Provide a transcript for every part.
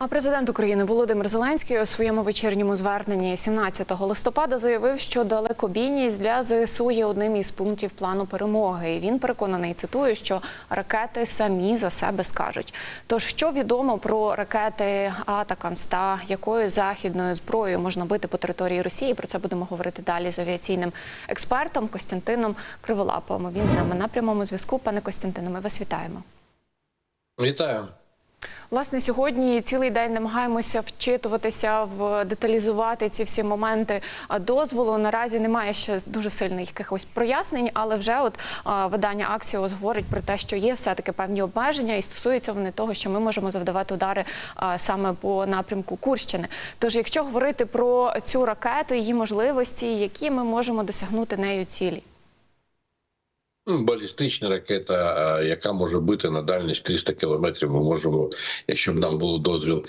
А президент України Володимир Зеленський у своєму вечірньому зверненні 17 листопада заявив, що далекобійність для ЗСУ є одним із пунктів плану перемоги. І він переконаний, цитую, що ракети самі за себе скажуть. Тож, що відомо про ракети Атакамс та якою західною зброєю можна бити по території Росії? Про це будемо говорити далі з авіаційним експертом Костянтином Криволаповим. Він з нами на прямому зв'язку. Пане Костянтине, ми вас вітаємо. Вітаю. Власне, сьогодні цілий день намагаємося вчитуватися в деталізувати ці всі моменти дозволу. Наразі немає ще дуже сильних якихось прояснень, але вже от видання Аксіос говорить про те, що є все таки певні обмеження, і стосуються вони того, що ми можемо завдавати удари саме по напрямку Курщини. Тож, якщо говорити про цю ракету, її можливості, які ми можемо досягнути нею цілі. Ну, Балістична ракета, яка може бити на дальність 300 кілометрів. Ми можемо, якщо б нам було дозвіл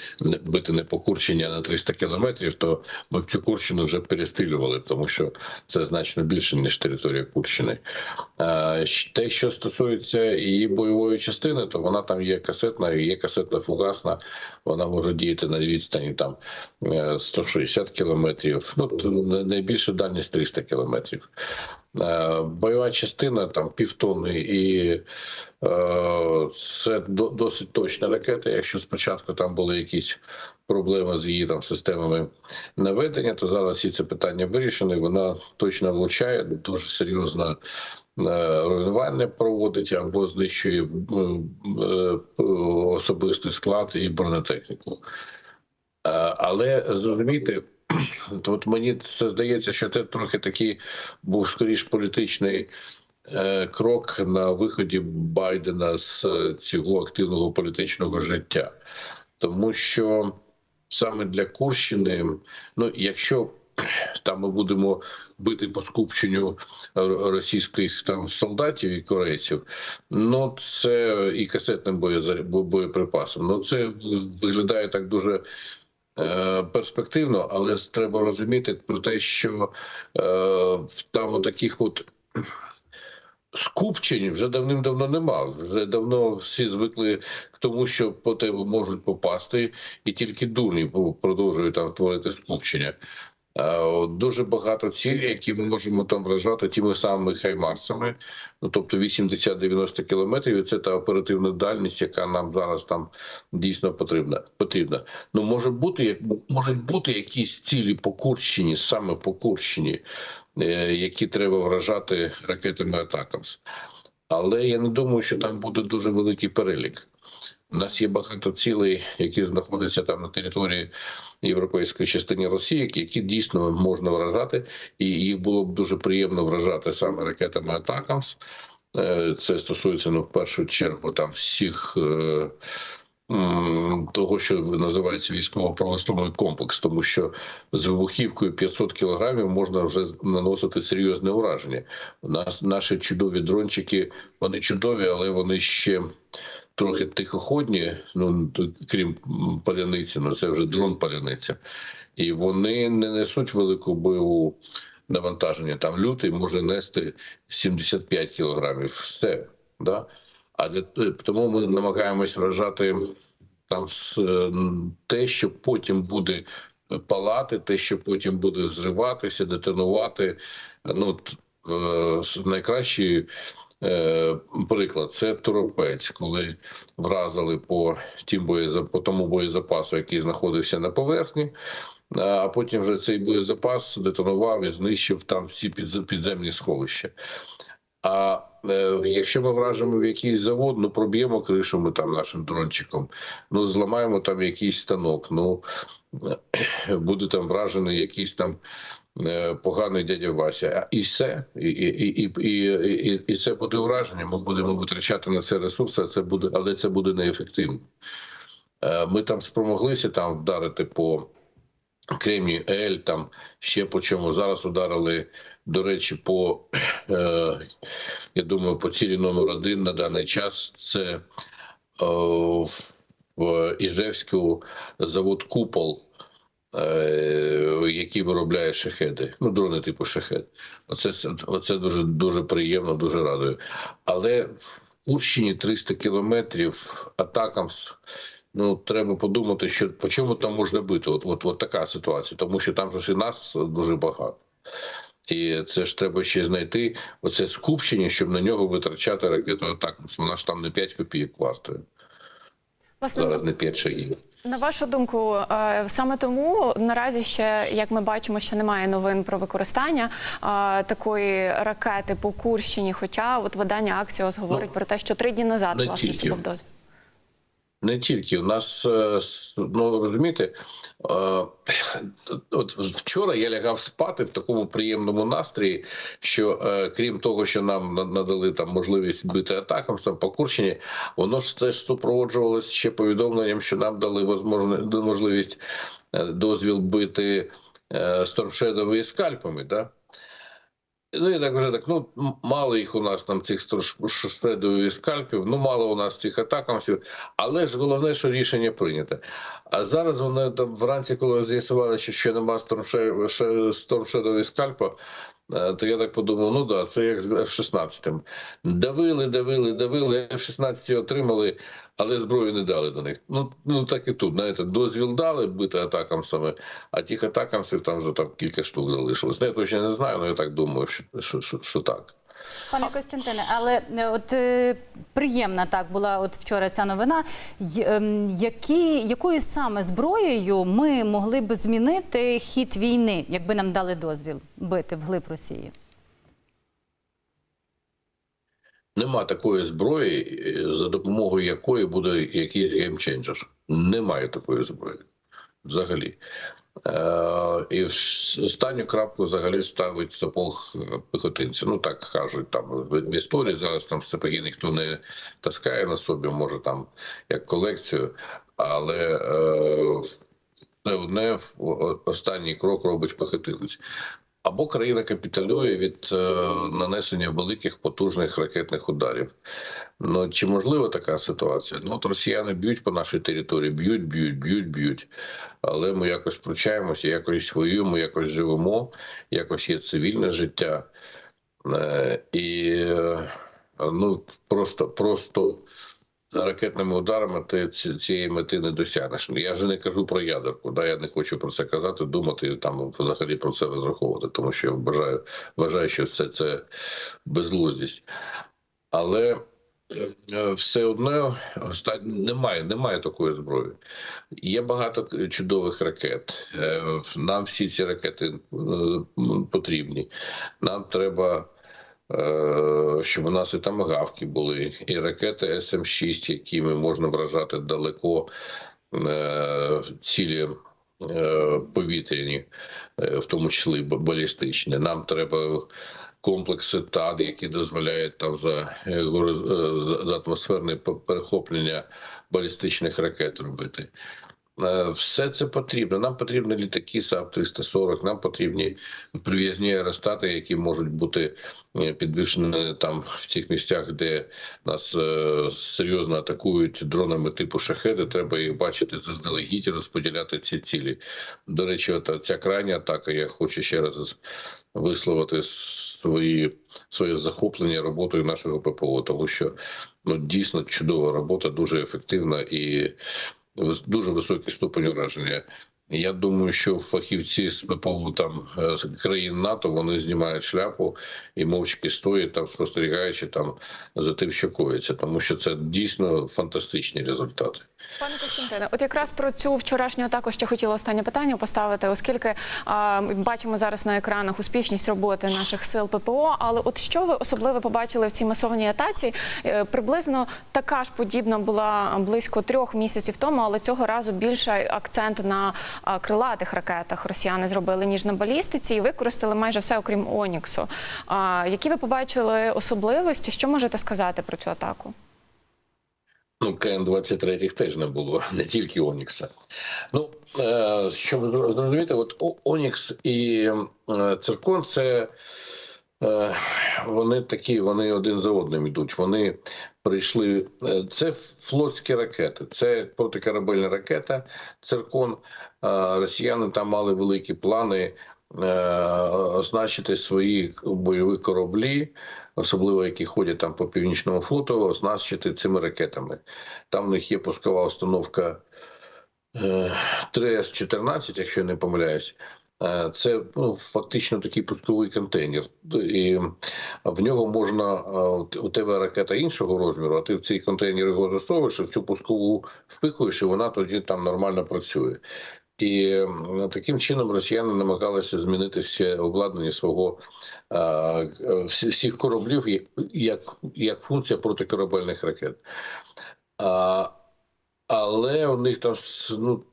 бити не по Курщині, а на 300 кілометрів, то ми б цю Курщину вже перестрілювали, тому що це значно більше ніж територія Курщини. Те, що стосується її бойової частини, то вона там є касетна, є касетна фугасна. Вона може діяти на відстані там е, 160 кілометрів. Ну то на- найбільша дальність 300 кілометрів. Е, Бойова частина там півтонни, і е, це до- досить точна ракета. Якщо спочатку там були якісь проблеми з її там системами наведення, то зараз всі це питання вирішено. і Вона точно влучає дуже серйозно. е, Руйнування проводить або знищує м, е, особистий склад і бронетехніку. Е, Але зрозумійте, от мені це здається, що це трохи такий був скоріш політичний е, крок на виході Байдена з е, цього активного політичного життя, тому що саме для Курщини, ну якщо там ми будемо бити по скупченню російських там солдатів і корейців, ну це і касетним боєприпасом. Ну це виглядає так дуже перспективно, але треба розуміти про те, що е, там таких от. Скупчень вже давним-давно нема. Вже давно всі звикли к тому, що по тебе можуть попасти, і тільки дурні продовжують там творити скупчення. Е, Дуже багато цілей, які ми можемо там вражати тими самими хаймарсами, ну тобто 80-90 кілометрів. І це та оперативна дальність, яка нам зараз там дійсно потрібна. Потрібна. Ну може бути, можуть бути якісь цілі по Курщині, саме по Курщині, е, які треба вражати ракетами Атакамс. Але я не думаю, що там буде дуже великий перелік. У нас є багато цілей, які знаходяться там на території європейської частини Росії, які дійсно можна вражати, і їх було б дуже приємно вражати саме ракетами Атакамс. Е, Це стосується ну, в першу чергу там всіх. е, Того, що називається військово-промисловий комплекс, тому що з вибухівкою 500 кілограмів можна вже наносити серйозне ураження. У нас наші чудові дрончики, вони чудові, але вони ще трохи тихоходні, ну крім паляниці, ну це вже дрон паляниця, і вони не несуть велику бойову навантаження. Там лютий може нести 75 кілограмів. Все, да? А для тому ми намагаємось вражати там е, те, що потім буде палати, те, що потім буде зриватися, детонувати. Ну т- е, приклад це торопець, коли вразили по тим боєза- по тому боєзапасу, який знаходився на поверхні. А потім вже цей боєзапас детонував і знищив там всі підземні сховища. А е, якщо ми вражимо в якийсь завод, ну проб'ємо кришу ми там нашим дрончиком, ну зламаємо там якийсь станок, ну буде там вражений якийсь там поганий дядя Вася. І все, і, і, і, і, і, це буде враження. Ми будемо витрачати на це ресурси, це буде, але це буде неефективно. Е, Ми там спромоглися там вдарити по Кремнію Ель, там ще по чому. Зараз ударили, до речі, по е, я думаю, по цілі номер один на даний час це е, в Іжевську завод Купол, е, який виробляє шахеди, ну дрони типу шахед. Оце оце дуже дуже приємно, дуже радує. Але в Курщині 300 кілометрів атакам Ну, треба подумати, що по чому там можна бити. От, от, от така ситуація, тому що там ж і нас дуже багато. І це ж треба ще знайти оце скупчення, щоб на нього витрачати ракету атак. Вона ж там не 5 копійок вартує. Власне, Зараз не 5 шагів. На вашу думку, е, саме тому наразі ще, як ми бачимо, що немає новин про використання е, такої ракети по Курщині. Хоча от видання Аксіос говорить Ну, про те, що три дні назад власне власне це тільки. був дозвіл. Не тільки у нас е, ну розумієте, е, от вчора я лягав спати в такому приємному настрої, що е, крім того, що нам надали там можливість бити атакам сам по Курщині, воно ж це ж супроводжувалося ще повідомленням, що нам дали можливість дозвіл бити стормшедові скальпами. Да? Ну, я так вже так, ну, мало їх у нас там цих шредових скальпів, ну, мало у нас цих атакамців, але ж головне, що рішення прийнято. А зараз вони там вранці, коли з'ясували, що ще нема стормшедові скальпа, то я так подумав, ну да, це як з F-16. Давили, давили, давили, F-16 отримали, але зброю не дали до них. Ну, ну так і тут, знаєте, дозвіл дали бити атакамсами, а тих атакамсів там там кілька штук залишилось. Не, я точно не знаю, але я так думаю, що, що, що, що так. Пане Костянтине, але е, от е, приємна так була от вчора ця новина. Ем, Які, якою саме зброєю ми могли б змінити хід війни, якби нам дали дозвіл бити вглиб Росії? Нема такої зброї, е, за допомогою якої буде якийсь геймченджер. Немає такої зброї взагалі. Е, і останню крапку взагалі ставить сапог е. Ну так кажуть там в, історії. Зараз там сапоги ніхто не таскає на собі, може там як колекцію, але це одне останній крок робить пехотинець. Або країна капітулює від е, нанесення великих потужних ракетних ударів. Ну чи можлива така ситуація? Ну от росіяни б'ють по нашій території, б'ють, б'ють, б'ють, б'ють. Але ми якось втручаємося, якось воюємо, якось живемо, якось є цивільне життя. Е, і е, ну просто, просто ракетними ударами ти цієї мети не досягнеш. Я вже не кажу про ядерку. Да, я не хочу про це казати, думати і там взагалі про це розраховувати, тому що я вважаю, вважаю, що це, це безглуздість. Але е, все одно немає, немає такої зброї. Є багато чудових ракет. Е, Нам всі ці ракети е, потрібні. Нам треба, е, щоб у нас і тамагавки були, і ракети С-М6, якими можна вражати далеко е, цілі е, повітряні, е, в тому числі балістичні. Нам треба комплекси ТАД, які дозволяють там за, за- атмосферне перехоплення балістичних ракет робити. Е, Все це потрібно. Нам потрібні літаки САП 340 нам потрібні прив'язні аеростати, які можуть бути е, підвищені там в цих місцях, де нас е, серйозно атакують дронами типу шахеди. Треба їх бачити заздалегідь і розподіляти ці цілі. До речі, от ця крайня атака. Я хочу ще раз висловити свої своє захоплення роботою нашого ППО, тому що ну дійсно чудова робота, дуже ефективна і дуже високий ступень ураження. Я думаю, що фахівці з ППО там е, країн НАТО вони знімають шляпу і мовчки стоять там, спостерігаючи там за тим, що коїться, тому що це дійсно фантастичні результати. Пане Костянтине, от якраз про цю вчорашню атаку ще хотіла останнє питання поставити, оскільки а, бачимо зараз на екранах успішність роботи наших сил ППО. Але от що ви особливо побачили в цій масованій атаці? Е, Приблизно така ж подібна була близько трьох місяців тому, але цього разу більше акцент на крилатих ракетах росіяни зробили ніж на балістиці і використали майже все, окрім Оніксу. Які ви побачили особливості? Що можете сказати про цю атаку? Ну, КН-23 теж не було, не тільки Онікса. Ну, е, щоб зрозуміти, от Онікс і е, Циркон це вони такі, вони один за одним йдуть. Вони прийшли. е, Це флотські ракети, це протикорабельна ракета. Циркон. Е, Росіяни там мали великі плани. е, означити свої бойові кораблі, особливо які ходять там по північному флоту, означити цими ракетами. Там в них є пускова установка е, 3С-14, якщо я не помиляюсь. Е, Це ну, фактично такий пусковий контейнер, і в нього можна е, у тебе ракета іншого розміру, а ти в цей контейнер його засовуєш, в цю пускову впихуєш, і вона тоді там нормально працює. І таким чином росіяни намагалися змінити все обладнання свого е, всі- всіх кораблів як, як, функція протикорабельних ракет. Але у них там ну,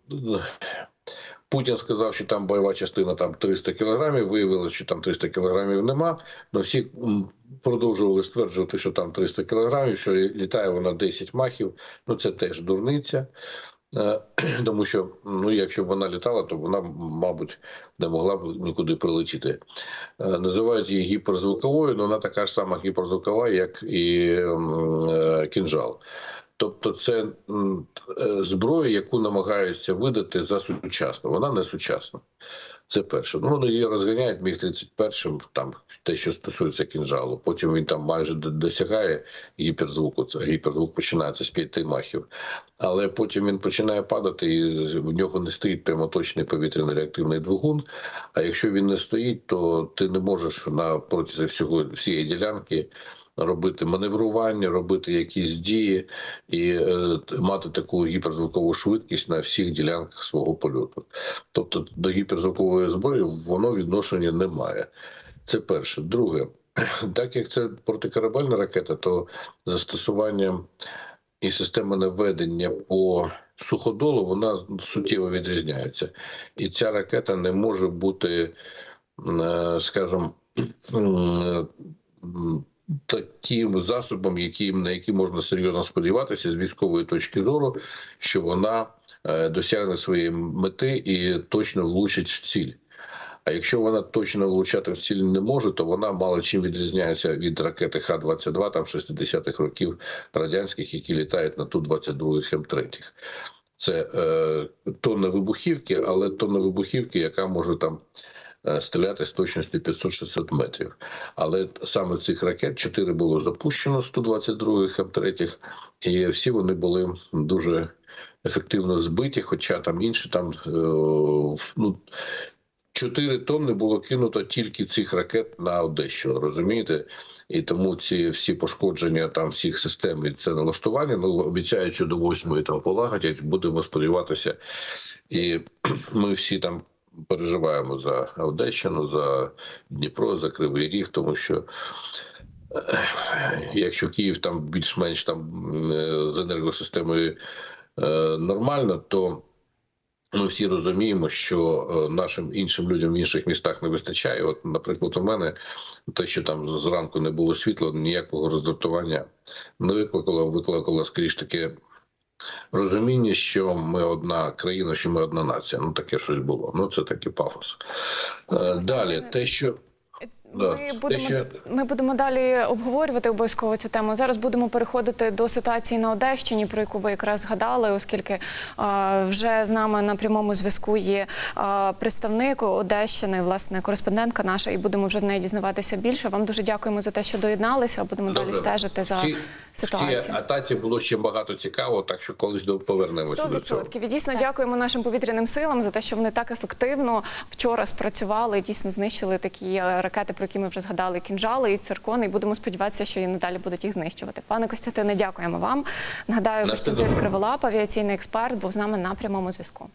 Путін сказав, що там бойова частина там 300 кілограмів. Виявилося, що там 300 кілограмів нема. але всі продовжували стверджувати, що там 300 кілограмів, що літає вона 10 махів. Ну це теж дурниця. Е, Тому що ну, якщо б вона літала, то вона, мабуть, не могла б нікуди прилетіти. Е, Називають її гіперзвуковою, але вона така ж сама гіперзвукова, як і е, кінжал. Тобто, це е, зброя, яку намагаються видати за сучасну. Вона не сучасна. Це перше. Ну, її розганяють міг 31-м, там те, що стосується кінжалу. Потім він там майже досягає гіперзвуку. Це гіперзвук починається з п'яти махів. Але потім він починає падати, і в нього не стоїть прямоточний повітряний реактивний двигун. А якщо він не стоїть, то ти не можеш на протязі всього всієї ділянки робити маневрування, робити якісь дії і е, мати таку гіперзвукову швидкість на всіх ділянках свого польоту. Тобто до гіперзвукової зброї воно відношення не має. Це перше. Друге, так як це протикорабельна ракета, то застосування і система наведення по суходолу вона суттєво відрізняється. І ця ракета не може бути, е, скажімо, таким засобом, яким, на який можна серйозно сподіватися з військової точки зору, що вона е, досягне своєї мети і точно влучить в ціль. А якщо вона точно влучати в ціль не може, то вона мало чим відрізняється від ракети Х-22 там 60-х років радянських, які літають на ту 22 х М3. Це е, тонна вибухівки, але тонна вибухівки, яка може там стріляти з точністю 500-600 метрів. Але саме цих ракет 4 було запущено з 122 М3, і всі вони були дуже ефективно збиті, хоча там інші там е, ну, 4 тонни було кинуто тільки цих ракет на Одещину, розумієте? І тому ці всі пошкодження там всіх систем і це налаштування. Ну обіцяють, що до восьмої там полагодять. Будемо сподіватися, і ми всі там переживаємо за Одещину, за Дніпро, за Кривий Ріг, тому що. е, Якщо Київ там більш-менш там е, з енергосистемою е, нормально, то ми всі розуміємо, що нашим іншим людям в інших містах не вистачає. От, наприклад, у мене те, що там зранку не було світла, ніякого роздратування не викликало, викликало скоріш таке розуміння, що ми одна країна, що ми одна нація. Ну таке щось було. Ну це такий пафос. Е, Далі, те, що Ми будемо, ми будемо далі обговорювати обов'язково цю тему. Зараз будемо переходити до ситуації на Одещині, про яку ви якраз згадали, оскільки а, вже з нами на прямому зв'язку є а, представник Одещини, власне, кореспондентка наша, і будемо вже в неї дізнаватися більше. Вам дуже дякуємо за те, що доєдналися. Будемо далі стежити за Ситуацією. Всі атаці було ще багато цікавого, так що колись до- повернемося до цього. І дійсно дякуємо нашим повітряним силам за те, що вони так ефективно вчора спрацювали і дійсно знищили такі е, ракети, про які ми вже згадали, кінжали і циркони. І будемо сподіватися, що і надалі будуть їх знищувати. Пане Костянтине, дякуємо вам. Нагадаю, На Костянтин. Криволап, авіаційний експерт, був з нами на прямому зв'язку.